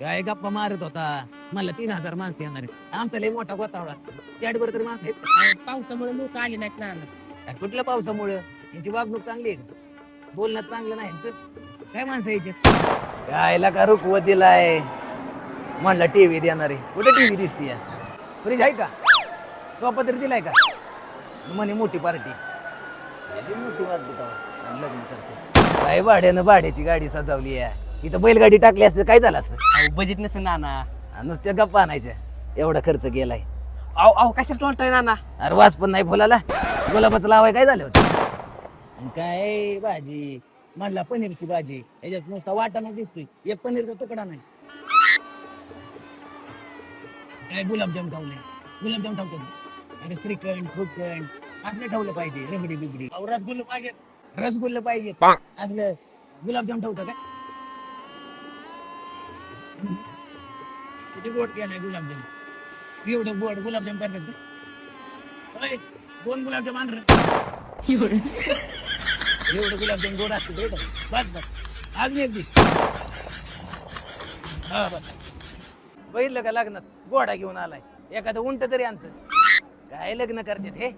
काय गप्पा मारत होता? मला तीन हजार माणसं येणार आहेत. आमचा लय मोठा गोतावळा. त्याडवर तर माणसं आहेत. अहो, पावसामुळे लोक आले नाहीत ना अरे कुठल्या पावसामुळं? यांची वागणूक चांगली आहे का? बोलणं चांगलं नाही यांचं. काय माणसं यायचे? कायला का रुकवत दिलाय? म्हणला टीव्ही देणार आहे. कुठे टीव्ही दिसतीय? फ्रीज आहे का? सोपा तरी दिलाय का? म्हणे मोठी पार्टी. मोठी पार्टी तेव्हा लग्न करते. काय भाड्यानं भाड्याची गाडी सजवली आहे. इथं बैलगाडी टाकली असते काय झालं असतं? अहो बजेट नसेल नाना. नुसत्या गप्पा आणायच्या. एवढा खर्च गेलाय अहो अहो कशाला टोलताय नाना? अरे वास पण नाही फुलाला. गुलाबाचं लावाय काय झालं होतं? आणि काय भाजी? म्हणला पनीरची भाजी. याच्यात नुसता वाटाणा दिसतोय. एक पनीरचा तुकडा नाही. काय गुलाबजाम ठेवले? गुलाबजाम ठेवतात. का? अरे श्रीखंड फ्रुटखंड असलं ठेवलं पाहिजे. रबडी बिबडी अहो, रसगुल्ले पाहिजे रसगुल्ले पाहिजेत. असलं गुलाबजाम ठेवतं का. किती गोड केलाय गुलाबजाम. एवढं गोड गुलाबजाम करतात दोन गुलाबजाम आण. एवढं. गुलाबजाम गोड असते? बस बस. अजून एक दे हा बस. बघितलं का लग्नात? गोडा घेऊन आलाय. एखादं उंट तरी आणत. काय लग्न करतात हे?